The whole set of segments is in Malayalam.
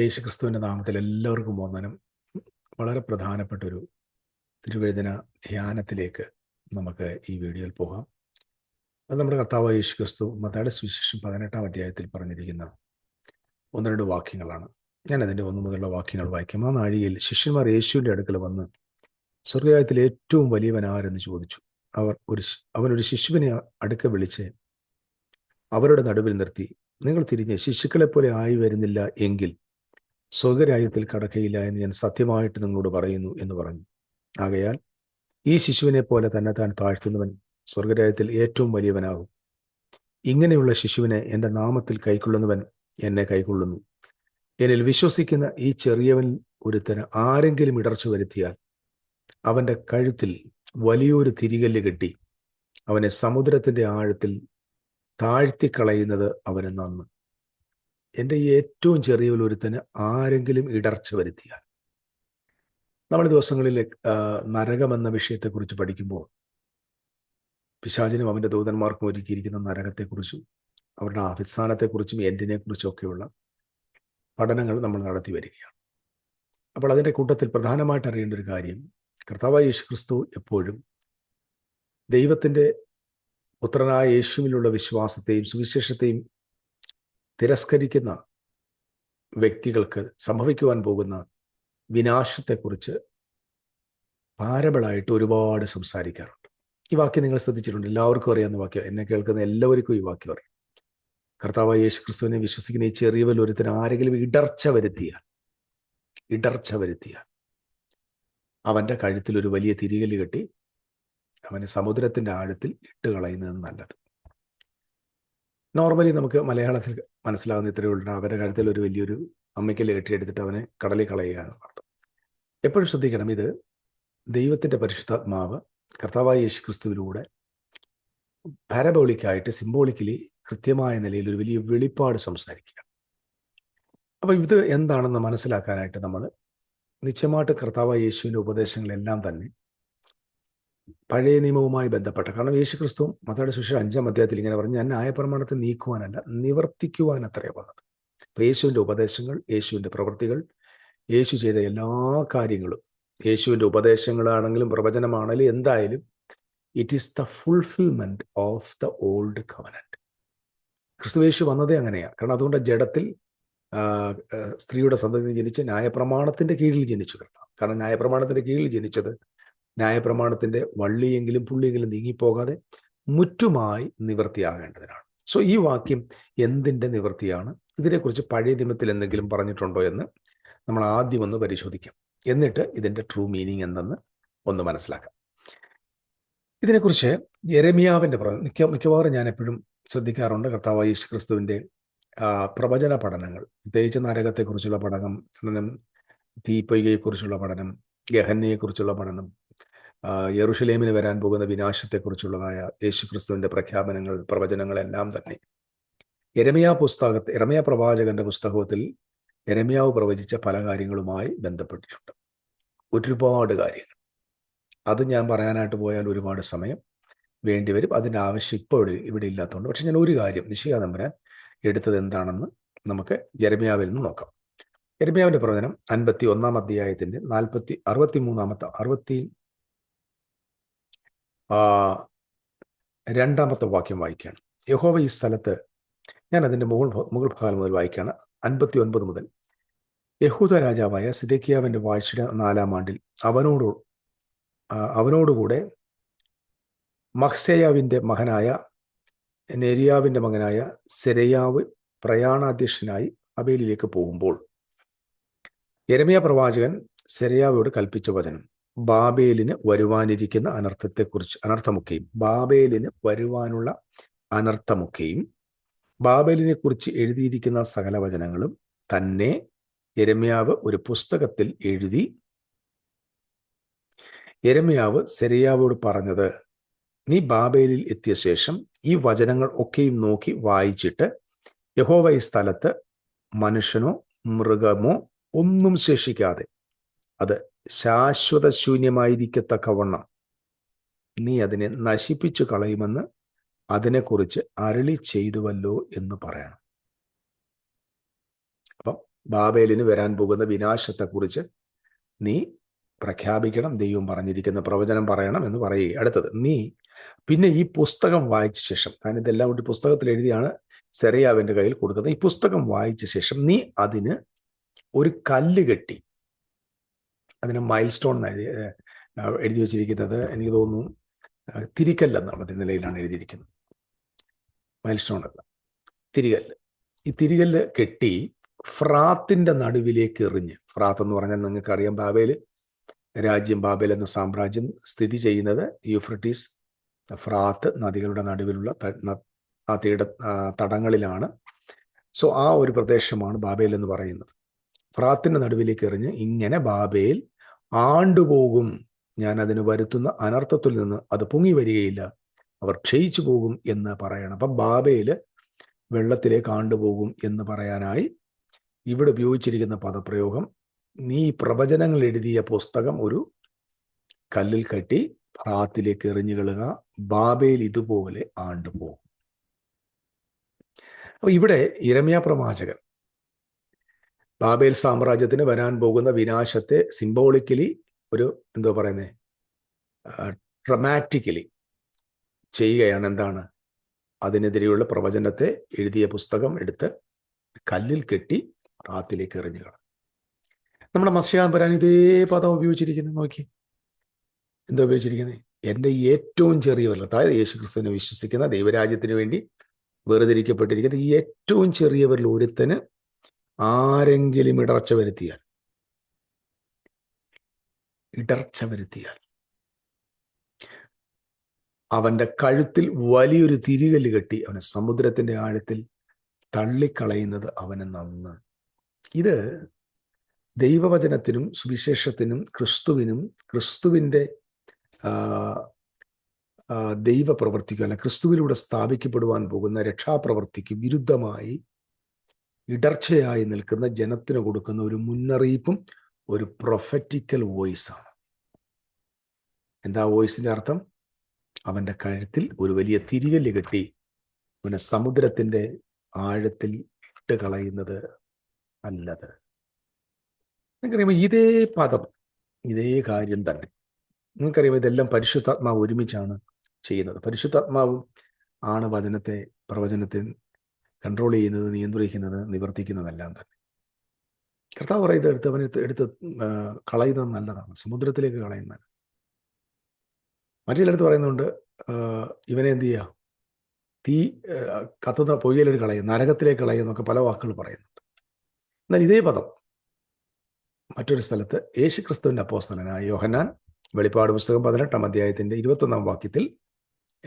യേശുക്രിസ്തുവിന്റെ നാമത്തിൽ എല്ലാവർക്കും വന്ദനം. വളരെ പ്രധാനപ്പെട്ട ഒരു തിരുവഴുതന ധ്യാനത്തിലേക്ക് നമുക്ക് ഈ വീഡിയോയിൽ പോകാം. അത് നമ്മുടെ കർത്താവ് യേശുക്രിസ്തു മതയുടെ സുവിശേഷം പതിനെട്ടാം അധ്യായത്തിൽ പറഞ്ഞിരിക്കുന്ന ഒന്ന് രണ്ട് വാക്യങ്ങളാണ്. ഞാൻ അതിന്റെ ഒന്ന് മുതലുള്ള വാക്യങ്ങൾ വായിക്കാം. ആ നാഴികയിൽ ശിഷ്യന്മാർ യേശുവിന്റെ അടുക്കൽ വന്ന് സ്വർഗരാജ്യത്തിൽ ഏറ്റവും വലിയവൻ ആരെന്ന് ചോദിച്ചു. അവർ ഒരു അവനൊരു ശിശുവിനെ അടുക്ക വിളിച്ച് അവരുടെ നടുവിൽ നിർത്തി നിങ്ങൾ തിരിഞ്ഞ് ശിശുക്കളെ പോലെ ആയി വരുന്നില്ല എങ്കിൽ സ്വർഗരാജ്യത്തിൽ കടക്കയില്ല എന്ന് ഞാൻ സത്യമായിട്ട് നിങ്ങളോട് പറയുന്നു എന്ന് പറഞ്ഞു. ആകയാൽ ഈ ശിശുവിനെ പോലെ തന്നെ താൻ താഴ്ത്തുന്നവൻ സ്വർഗരാജ്യത്തിൽ ഏറ്റവും വലിയവനാകും. ഇങ്ങനെയുള്ള ശിശുവിനെ എന്റെ നാമത്തിൽ കൈക്കൊള്ളുന്നവൻ എന്നെ കൈക്കൊള്ളുന്നു. എന്നിൽ വിശ്വസിക്കുന്ന ഈ ചെറിയവൻ ഒരുത്തന് ആരെങ്കിലും ഇടർച്ച വരുത്തിയാൽ അവന്റെ കഴുത്തിൽ വലിയൊരു തിരികല്ല് കെട്ടി അവനെ സമുദ്രത്തിന്റെ ആഴത്തിൽ താഴ്ത്തിക്കളയുന്നത് അവന് നന്ന്. എന്റെ ഈ ഏറ്റവും ചെറിയ ഒരുത്തന് ആരെങ്കിലും ഇടർച്ച വരുത്തിയാൽ? നമ്മൾ ദിവസങ്ങളിൽ നരകം എന്ന വിഷയത്തെക്കുറിച്ച് പഠിക്കുമ്പോൾ പിശാചിനും അവന്റെ ദൂതന്മാർക്കും ഒരുക്കിയിരിക്കുന്ന നരകത്തെക്കുറിച്ചും അവരുടെ അഭിസ്ഥാനത്തെക്കുറിച്ചും എൻഡിനെ കുറിച്ചും ഒക്കെയുള്ള പഠനങ്ങൾ നമ്മൾ നടത്തി വരികയാണ്. അപ്പോൾ അതിന്റെ കൂട്ടത്തിൽ പ്രധാനമായിട്ട് അറിയേണ്ട ഒരു കാര്യം കർത്താവായ യേശു ക്രിസ്തു എപ്പോഴും ദൈവത്തിന്റെ പുത്രനായ യേശുവിലുള്ള വിശ്വാസത്തെയും സുവിശേഷത്തെയും തിരസ്കരിക്കുന്ന വ്യക്തികൾക്ക് സംഭവിക്കുവാൻ പോകുന്ന വിനാശത്തെക്കുറിച്ച് പാരബിളായിട്ട് ഒരുപാട് സംസാരിക്കാറുണ്ട്. ഈ വാക്യം നിങ്ങൾ ശ്രദ്ധിച്ചിട്ടുണ്ട്. എല്ലാവർക്കും അറിയാവുന്ന വാക്യം. എന്നെ കേൾക്കുന്ന എല്ലാവർക്കും ഈ വാക്യം അറിയാം. കർത്താവ് യേശു ക്രിസ്തുവിനെ വിശ്വസിക്കുന്ന ഈ ചെറിയവൽ ഒരുത്തിന് ആരെങ്കിലും ഇടർച്ച വരുത്തിയാൽ ഇടർച്ച വരുത്തിയാൽ അവന്റെ കഴുത്തിൽ ഒരു വലിയ തിരികൽ കെട്ടി അവനെ സമുദ്രത്തിന്റെ ആഴത്തിൽ ഇട്ട് കളയുന്നത് നല്ലത്. നോർമലി നമുക്ക് മലയാളത്തിൽ മനസ്സിലാവുന്ന ഇത്രയേ ഉള്ളൂ. അവരുടെ കാര്യത്തിൽ ഒരു വലിയൊരു അമ്മയ്ക്കൽ കെട്ടിയെടുത്തിട്ട് അവനെ കടലിൽ കളയുക എന്ന് എപ്പോഴും ശ്രദ്ധിക്കണം ഇത് ദൈവത്തിന്റെ പരിശുദ്ധാത്മാവ് കർത്താവായ യേശു ക്രിസ്തുവിലൂടെ പാരബോളിക്കായിട്ട് സിംബോളിക്കലി കൃത്യമായ നിലയിൽ ഒരു വലിയ വെളിപ്പാട് സംസാരിക്കുക അപ്പോൾ ഇത് എന്താണെന്ന് മനസ്സിലാക്കാനായിട്ട് നമ്മൾ നിശ്ചയമായിട്ട് കർത്താവായ യേശുവിന്റെ ഉപദേശങ്ങളെല്ലാം തന്നെ പഴയ നിയമവുമായി ബന്ധപ്പെട്ട കാരണം യേശു ക്രിസ്തു മതയുടെ ശിക്ഷ അഞ്ചാം അധ്യായത്തിൽ ഇങ്ങനെ പറഞ്ഞു ഞാൻ ന്യായപ്രമാണത്തെ നീക്കുവാനല്ല നിവർത്തിക്കുവാൻ അത്രയേ വന്നത്. അപ്പൊ യേശുവിന്റെ ഉപദേശങ്ങൾ യേശുവിന്റെ പ്രവൃത്തികൾ യേശു ചെയ്ത എല്ലാ കാര്യങ്ങളും യേശുവിന്റെ ഉപദേശങ്ങളാണെങ്കിലും പ്രവചനമാണെങ്കിലും എന്തായാലും it is the fulfilment of the old covenant Kristu Yesu വന്നതേ അങ്ങനെയാണ്. കാരണം അതുകൊണ്ട് ജഡത്തിൽ സ്ത്രീയുടെ സന്തതി ജനിച്ച് ന്യായപ്രമാണത്തിന്റെ കീഴിൽ ജനിച്ചു കാരണം ന്യായപ്രമാണത്തിന്റെ കീഴിൽ ജനിച്ചത് ന്യായപ്രമാണത്തിന്റെ വള്ളിയെങ്കിലും പുള്ളിയെങ്കിലും നീങ്ങിപ്പോകാതെ മുറ്റുമായി നിവൃത്തിയാകേണ്ടതിനാണ്. സോ ഈ വാക്യം എന്തിന്റെ നിവൃത്തിയാണ്? ഇതിനെക്കുറിച്ച് പഴയ നിയമത്തിൽ എന്തെങ്കിലും പറഞ്ഞിട്ടുണ്ടോ എന്ന് നമ്മൾ ആദ്യം ഒന്ന് പരിശോധിക്കാം. എന്നിട്ട് ഇതിന്റെ ട്രൂ മീനിങ് എന്തെന്ന് ഒന്ന് മനസ്സിലാക്കാം. ഇതിനെക്കുറിച്ച് യരമിയാവിന്റെ മിക്ക മിക്കവാറും ഞാൻ എപ്പോഴും ശ്രദ്ധിക്കാറുണ്ട് കർത്താവ് യേശു ക്രിസ്തുവിന്റെ പ്രവചന പഠനങ്ങൾ. പ്രത്യേകിച്ച് നരകത്തെക്കുറിച്ചുള്ള പഠനം പഠനം തീപ്പൊയ്കയെക്കുറിച്ചുള്ള പഠനം ഗഹന്നയെക്കുറിച്ചുള്ള പഠനം യെറുഷലേമിന് വരാൻ പോകുന്ന വിനാശത്തെക്കുറിച്ചുള്ളതായ യേശുക്രിസ്തുവിന്റെ പ്രഖ്യാപനങ്ങൾ പ്രവചനങ്ങളെല്ലാം തന്നെ. എരമിയ പുസ്തകത്തെ എരമിയ പ്രവാചകന്റെ പുസ്തകത്തിൽ എരമിയാവ് പ്രവചിച്ച പല കാര്യങ്ങളുമായി ബന്ധപ്പെട്ടിട്ടുണ്ട്. ഒരുപാട് കാര്യങ്ങൾ. അത് ഞാൻ പറയാനായിട്ട് പോയാൽ ഒരുപാട് സമയം വേണ്ടിവരും അതിന്റെ ആവശ്യം ഇപ്പോൾ ഇവിടെ ഇല്ലാത്തതുകൊണ്ട്. പക്ഷെ ഞാൻ ഒരു കാര്യം നിശ്ചയാതം നമ്പരാൻ എടുത്തത് എന്താണെന്ന് നമുക്ക് ജെരമിയാവിൽ നിന്ന് നോക്കാം. ജെരമിയാവിന്റെ പ്രവചനം അൻപത്തി ഒന്നാം അധ്യായത്തിന്റെ നാൽപ്പത്തി അറുപത്തി മൂന്നാമത്തെ അറുപത്തി രണ്ടാമത്തെ വാക്യം വായിക്കുകയാണ്. യഹോവ ഈ സ്ഥലത്ത് ഞാൻ അതിന്റെ മുകൾ മുകൾ ഭാഗം മുതൽ വായിക്കുകയാണ്. അൻപത്തി ഒൻപത് മുതൽ. യഹൂദ രാജാവായ സിദക്കിയാവിന്റെ വാഴ്ചയുടെ നാലാം ആണ്ടിൽ അവനോട് അവനോടുകൂടെ മഹ്സയാവിന്റെ മകനായ നെരിയാവിന്റെ മകനായ സെരയാവ് പ്രയാണാധ്യക്ഷനായി അബേലിലേക്ക് പോകുമ്പോൾ യരമിയ പ്രവാചകൻ സെരയാവോട് കൽപ്പിച്ച വചനം ബാബേലിന് വരുവാനിരിക്കുന്ന അനർത്ഥത്തെക്കുറിച്ച് അനർത്ഥമൊക്കെയും. ബാബേലിന് വരുവാനുള്ള അനർത്ഥമൊക്കെയും ബാബേലിനെ കുറിച്ച് എഴുതിയിരിക്കുന്ന സകല വചനങ്ങളും തന്നെ യരമ്യാവ് ഒരു പുസ്തകത്തിൽ എഴുതി യരമ്യാവ് സെരയാവോട് പറഞ്ഞത് നീ ബാബേലിൽ എത്തിയ ശേഷം ഈ വചനങ്ങൾ ഒക്കെയും നോക്കി വായിച്ചിട്ട് യഹോവ ഈ സ്ഥലത്ത് മനുഷ്യനോ മൃഗമോ ഒന്നും ശേഷിക്കാതെ അത് ശാശ്വത ശൂന്യമായിരിക്കത്തക്കവണ്ണം നീ അതിനെ നശിപ്പിച്ചു കളയുമെന്ന് അതിനെക്കുറിച്ച് അരളി ചെയ്തുവല്ലോ എന്ന് പറയണം. അപ്പം ബാബേലിന് വരാൻ പോകുന്ന വിനാശത്തെക്കുറിച്ച് നീ പ്രഖ്യാപിക്കണം ദൈവം പറഞ്ഞിരിക്കുന്ന പ്രവചനം പറയണം എന്ന് പറയുക. അടുത്തത് നീ പിന്നെ ഈ പുസ്തകം വായിച്ച ശേഷം ഞാൻ ഇതെല്ലാം കൂടി പുസ്തകത്തിൽ എഴുതിയാണ് സെറിയാവിന്റെ കയ്യിൽ കൊടുക്കുന്നത് ഈ പുസ്തകം വായിച്ച ശേഷം നീ അതിന് ഒരു കല്ല് കെട്ടി അതിന് മൈൽ സ്റ്റോൺ എഴുതി എഴുതി വെച്ചിരിക്കുന്നത് എനിക്ക് തോന്നുന്നു തിരിക്കല്ലെന്നുള്ള നിലയിലാണ് എഴുതിയിരിക്കുന്നത്. മൈൽ സ്റ്റോൺ അല്ല. തിരികല്ല് ഈ തിരികല്ല് കെട്ടി ഫ്രാത്തിന്റെ നടുവിലേക്ക് എറിഞ്ഞ് ഫ്രാത്ത് എന്ന് പറഞ്ഞാൽ നിങ്ങൾക്ക് അറിയാം ബാബേൽ രാജ്യം ബാബേൽ എന്ന സാമ്രാജ്യം സ്ഥിതി ചെയ്യുന്നത് യൂഫ്രട്ടീസ് ഫ്രാത്ത് നദികളുടെ നടുവിലുള്ള ആ തീട തടങ്ങളിലാണ്. സോ ആ ഒരു പ്രദേശമാണ് ബാബേൽ എന്ന് പറയുന്നത്. ഫ്രാത്തിന്റെ നടുവിലേക്ക് എറിഞ്ഞ് ഇങ്ങനെ ബാബേൽ ആണ്ടുപോകും ഞാൻ അതിന് വരുത്തുന്ന അനർത്ഥത്തിൽ നിന്ന് അത് പൊങ്ങി വരികയില്ല. അവർ ക്ഷയിച്ചു പോകും എന്ന് പറയണം. അപ്പം ബാബയിൽ വെള്ളത്തിലേക്ക് ആണ്ടുപോകും എന്ന് പറയാനായി ഇവിടെ ഉപയോഗിച്ചിരിക്കുന്ന പദപ്രയോഗം നീ പ്രവചനങ്ങൾ എഴുതിയ പുസ്തകം ഒരു കല്ലിൽ കെട്ടി ഫ്രാത്തിലേക്ക് എറിഞ്ഞു കളുക ബാബേൽ ഇതുപോലെ ആണ്ടുപോകും അപ്പൊ ഇവിടെ ഇരമ്യ പ്രവാചകൻ ബാബേൽ സാമ്രാജ്യത്തിന് വരാൻ പോകുന്ന വിനാശത്തെ സിംബോളിക്കലി ഒരു എന്തോ പറയുന്നേ? ഡ്രമാറ്റിക്കലി ചെയ്യുകയാണ്. എന്താണ്? അതിനെതിരെയുള്ള പ്രവചനത്തെ എഴുതിയ പുസ്തകം എടുത്ത് കല്ലിൽ കെട്ടി റാത്തിലേക്ക് എറിഞ്ഞു കളഞ്ഞു. നമ്മുടെ മത്സ്യാൻ വരാൻ ഇതേ പദം ഉപയോഗിച്ചിരിക്കുന്നത് നോക്കി. എന്താ ഉപയോഗിച്ചിരിക്കുന്നത് എന്റെ ഏറ്റവും ചെറിയ അതായത് യേശു ക്രിസ്തുവിനെ വിശ്വസിക്കുന്ന ദൈവരാജ്യത്തിന് വേണ്ടി വേർതിരിക്കപ്പെട്ടിരിക്കുന്ന ഈ ഏറ്റവും ചെറിയവരിൽ ഒരുത്തന് ആരെങ്കിലും ഇടർച്ച വരുത്തിയാൽ ഇടർച്ച വരുത്തിയാൽ അവന്റെ കഴുത്തിൽ വലിയൊരു തിരികല്ല് കെട്ടി അവനെ സമുദ്രത്തിന്റെ ആഴത്തിൽ തള്ളിക്കളയുന്നത് അവന് നന്ന്. ഇത് ദൈവവചനത്തിനും സുവിശേഷത്തിനും ക്രിസ്തുവിനും ക്രിസ്തുവിന്റെ ദൈവപ്രവർത്തിക്കും അല്ല ക്രിസ്തുവിലൂടെ സ്ഥാപിക്കപ്പെടുവാൻ പോകുന്ന രക്ഷാപ്രവർത്തിക്ക് വിരുദ്ധമായി ഇടർച്ചയായി നിൽക്കുന്ന ജനത്തിന് കൊടുക്കുന്ന ഒരു മുന്നറിയിപ്പും ഒരു പ്രൊഫറ്റിക്കൽ വോയിസാണ് എന്താ വോയിസിന്റെ അർത്ഥം? അവന്റെ കഴുത്തിൽ ഒരു വലിയ തിരികൽ കെട്ടി അവനെ സമുദ്രത്തിന്റെ ആഴത്തിൽ ഇട്ട് കളയുന്നത് അല്ലത് നിങ്ങൾക്കറിയാമോ ഇതേ പദം ഇതേ കാര്യം തന്നെ. നിങ്ങൾക്കറിയാമോ ഇതെല്ലാം പരിശുദ്ധാത്മാവ് ഒരുമിച്ചാണ് ചെയ്യുന്നത്? പരിശുദ്ധാത്മാവും ആണ് വചനത്തെ പ്രവചനത്തെ കൺട്രോൾ ചെയ്യുന്നത് നിയന്ത്രിക്കുന്നത് നിവർത്തിക്കുന്നതെല്ലാം തന്നെ. കർത്താവ് പറയുന്നത് എടുത്ത് അവനെ എടുത്ത് കളയുന്നത് നല്ലതാണ്. സമുദ്രത്തിലേക്ക് കളയുന്നത് മറ്റേ ചിലടത്ത് പറയുന്നുണ്ട് ഇവനെ എന്ത് ചെയ്യുക തീ കത്തുന്ന പൊയ്യലൊരു കളയും നരകത്തിലേക്ക് കളയും എന്നൊക്കെ പല വാക്കുകൾ പറയുന്നുണ്ട്. എന്നാൽ ഇതേ പദം മറ്റൊരു സ്ഥലത്ത് യേശു ക്രിസ്തുവിന്റെ അപ്പോസ്തലനായ യോഹന്നാൻ വെളിപ്പാട് പുസ്തകം പതിനെട്ടാം അധ്യായത്തിന്റെ ഇരുപത്തൊന്നാം വാക്യത്തിൽ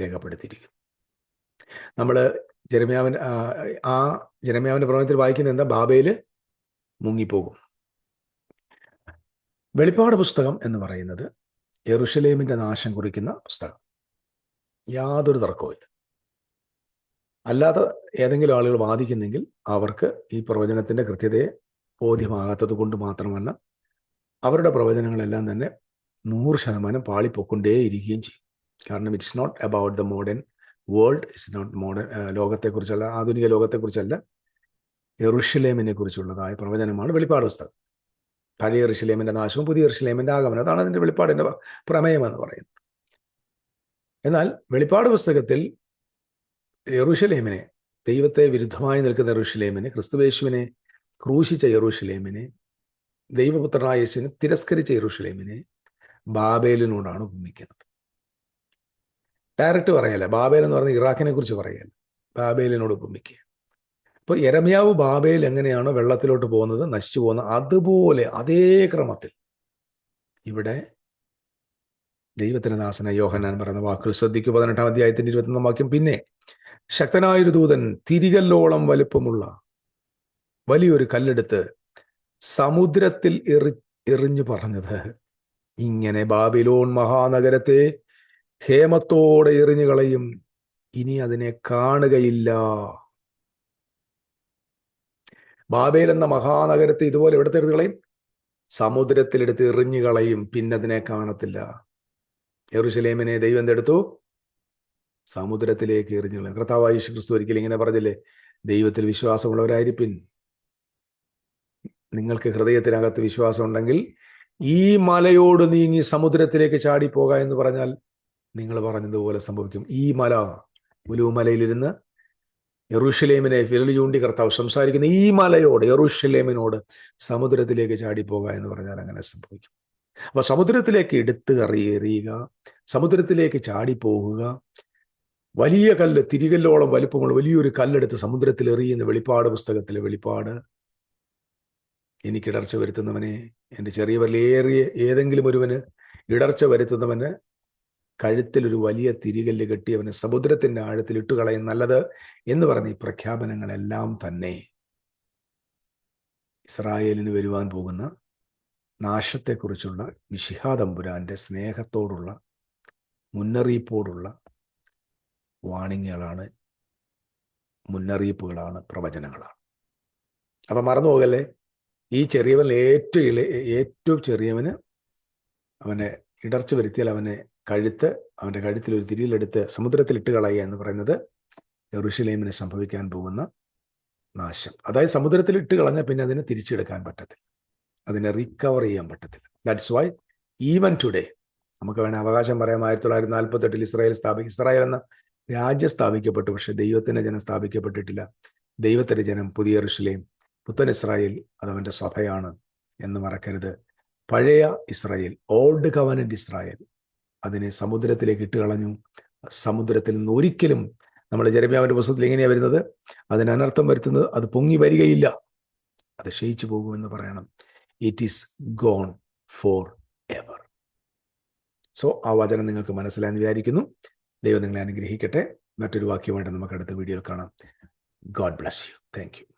രേഖപ്പെടുത്തിയിരിക്കുന്നു. നമ്മൾ ജരമ്യാവൻ ആ ജരമ്യാവിന്റെ പ്രവചനത്തിൽ വായിക്കുന്ന എന്താ? ബാബയിൽ മുങ്ങിപ്പോകും. വെളിപ്പാട് പുസ്തകം എന്ന് പറയുന്നത് എറുഷലേമിന്റെ നാശം കുറിക്കുന്ന പുസ്തകം. യാതൊരു തർക്കവുമില്ല അല്ലാതെ ഏതെങ്കിലും ആളുകൾ വാദിക്കുന്നെങ്കിൽ അവർക്ക് ഈ പ്രവചനത്തിന്റെ കൃത്യതയെ ബോധ്യമാകാത്തത് കൊണ്ട് മാത്രമല്ല അവരുടെ പ്രവചനങ്ങളെല്ലാം തന്നെ നൂറ് ശതമാനം പാളിപ്പൊക്കൊണ്ടേ ഇരിക്കുകയും ചെയ്യും. കാരണം it's not about the modern world is not modern ലോകത്തെക്കുറിച്ചല്ല ആധുനിക ലോകത്തെക്കുറിച്ചല്ല എറുഷലേമിനെ കുറിച്ചുള്ളതായ പ്രവചനമാണ് വെളിപ്പാട് പുസ്തകം. പഴയ ഋഷിലേമിന്റെ നാശവും പുതിയ ഋഷിലേമിന്റെ ആഗമനം അതാണ് അതിന്റെ വെളിപ്പാടിന്റെ പ്രമേയം എന്ന് പറയുന്നത്. എന്നാൽ വെളിപ്പാട് പുസ്തകത്തിൽ എറുഷലേമിനെ ദൈവത്തെ വിരുദ്ധമായി നിൽക്കുന്ന എറുഷലേമിനെ ക്രിസ്തുവേശുവിനെ ക്രൂശിച്ച എറുഷലേമിനെ ദൈവപുത്രനായ യേശുവിനെ തിരസ്കരിച്ച എറുഷലേമിനെ ബാബേലിനോടാണ് ഉപമിക്കുന്നത്. ഡയറക്റ്റ് പറയല്ല. ബാബേൽ എന്ന് പറഞ്ഞ ഇറാഖിനെ കുറിച്ച് പറയല്ല. ബാബേലിനോട് ഉപമിക്കുക. അപ്പോൾ എരമ്യാവ് ബാബേൽ എങ്ങനെയാണോ വെള്ളത്തിലോട്ട് പോകുന്നത് നശിച്ചു പോകുന്നത് അതുപോലെ അതേ ക്രമത്തിൽ ഇവിടെ ദൈവത്തിന് ദാസന യോഹനാൻ പറയുന്ന വാക്കുകൾ ശ്രദ്ധിക്കൂ. പതിനെട്ടാം അധ്യായത്തിന്റെ ഇരുപത്തൊന്നാം വാക്യം. പിന്നെ ശക്തനായൊരു ദൂതൻ തിരികല്ലോളം വലുപ്പമുള്ള വലിയൊരു കല്ലെടുത്ത് സമുദ്രത്തിൽ എറി എറിഞ്ഞു പറഞ്ഞത്. ഇങ്ങനെ ബാബിലോൺ മഹാനഗരത്തെ ഹേമത്തോടെ എറിഞ്ഞു കളയും. ഇനി അതിനെ കാണുകയില്ല. ബാബേൽ എന്ന മഹാനഗരത്തെ ഇതുപോലെ എവിടെ എടുത്ത് കളയും സമുദ്രത്തിലെടുത്ത് എറിഞ്ഞു കളയും. പിന്നെ അതിനെ കാണത്തില്ല. എറുശലേമിനെ ദൈവം എന്തെടുത്തു? സമുദ്രത്തിലേക്ക് എറിഞ്ഞു കളയും. കർത്താവ് യേശു ക്രിസ്തു ഒരിക്കലും ഇങ്ങനെ പറഞ്ഞില്ലേ? ദൈവത്തിൽ വിശ്വാസമുള്ളവരായിരിപ്പിൻ. നിങ്ങൾക്ക് ഹൃദയത്തിനകത്ത് വിശ്വാസം ഉണ്ടെങ്കിൽ ഈ മലയോട് നീങ്ങി സമുദ്രത്തിലേക്ക് ചാടിപ്പോക എന്ന് പറഞ്ഞാൽ നിങ്ങൾ പറഞ്ഞതുപോലെ സംഭവിക്കും. ഈ മല ഉലുമലയിലിരുന്ന് യെറൂഷലേമിനെ വിരൽ ചൂണ്ടി കർത്താവ് സംസാരിക്കുന്ന. ഈ മലയോട് യെറൂഷലേമിനോട് സമുദ്രത്തിലേക്ക് ചാടിപ്പോക എന്ന് പറഞ്ഞാൽ അങ്ങനെ സംഭവിക്കും. അപ്പൊ സമുദ്രത്തിലേക്ക് എടുത്ത് കറിയേറിയുക സമുദ്രത്തിലേക്ക് ചാടിപ്പോകുക വലിയ കല്ല് തിരികല്ലോളം വലിപ്പമുള്ള വലിയൊരു കല്ലെടുത്ത് സമുദ്രത്തിൽ എറിയുന്ന വെളിപ്പാട് പുസ്തകത്തിലെ വെളിപ്പാട്. എനിക്ക് ഇടർച്ച വരുത്തുന്നവനെ എന്റെ ചെറിയ വല്ലേറിയ ഏതെങ്കിലും ഒരുവന് ഇടർച്ച വരുത്തുന്നവന് കഴുത്തിൽ ഒരു വലിയ തിരികല്ല് കെട്ടി അവനെ സമുദ്രത്തിന്റെ ആഴത്തിൽ ഇട്ടുകളയും നല്ലത് എന്ന് പറഞ്ഞ ഈ പ്രഖ്യാപനങ്ങളെല്ലാം തന്നെ ഇസ്രായേലിന് വരുവാൻ പോകുന്ന നാശത്തെക്കുറിച്ചുള്ള മിഷിഹാദമ്പുരാന്റെ സ്നേഹത്തോടുള്ള മുന്നറിയിപ്പോടുള്ള വാണിങ്ങുകളാണ് മുന്നറിയിപ്പുകളാണ് പ്രവചനങ്ങളാണ്. അപ്പൊ മറന്നു പോകല്ലേ? ഈ ചെറിയവൻ ഏറ്റവും ഇള ഏറ്റവും ചെറിയവന് അവനെ ഇടർച്ച വരുത്തിയാൽ അവനെ കഴുത്ത് അവന്റെ കഴുത്തിൽ ഒരു തിരിയിലെടുത്ത് സമുദ്രത്തിൽ ഇട്ട് കളയുക എന്ന് പറയുന്നത് ഋഷിലേമിന് സംഭവിക്കാൻ പോകുന്ന നാശം. അതായത് സമുദ്രത്തിൽ ഇട്ട് കളഞ്ഞാൽ പിന്നെ അതിനെ തിരിച്ചെടുക്കാൻ പറ്റത്തില്ല. അതിനെ റിക്കവർ ചെയ്യാൻ പറ്റത്തില്ല. ദാറ്റ്സ് വൈ ഈവൻ ടുഡേ നമുക്ക് വേണേൽ അവകാശം പറയാം ആയിരത്തി തൊള്ളായിരത്തി നാൽപ്പത്തി എട്ടിൽ ഇസ്രായേൽ സ്ഥാപി ഇസ്രായേൽ എന്ന രാജ്യം സ്ഥാപിക്കപ്പെട്ടു പക്ഷെ ദൈവത്തിന്റെ ജനം സ്ഥാപിക്കപ്പെട്ടിട്ടില്ല. ദൈവത്തിന്റെ ജനം പുതിയ ഋഷിലെയും പുത്തൻ ഇസ്രായേൽ അത് അവന്റെ സഭയാണ് എന്ന് മറക്കരുത്. പഴയ ഇസ്രായേൽ ഓൾഡ് കവനന്റ് ഇസ്രായേൽ അതിനെ സമുദ്രത്തിലേക്ക് ഇട്ട് കളഞ്ഞു സമുദ്രത്തിൽ നിന്ന് ഒരിക്കലും നമ്മൾ ജരമ്യാവിന്റെ പുസ്തകത്തിൽ എങ്ങനെയാണ് വരുന്നത്? അതിന് അനർത്ഥം വരുത്തുന്നത് അത് പൊങ്ങി വരികയില്ല. അത് ക്ഷയിച്ചു പോകുമെന്ന് പറയണം. It is gone for ever so ആ വചനം നിങ്ങൾക്ക് മനസ്സിലായെന്ന് വിചാരിക്കുന്നു. ദൈവം നിങ്ങളെ അനുഗ്രഹിക്കട്ടെ. മറ്റൊരു വാക്യമായിട്ട് നമുക്ക് അടുത്ത വീഡിയോയിൽ കാണാം. God bless you thank you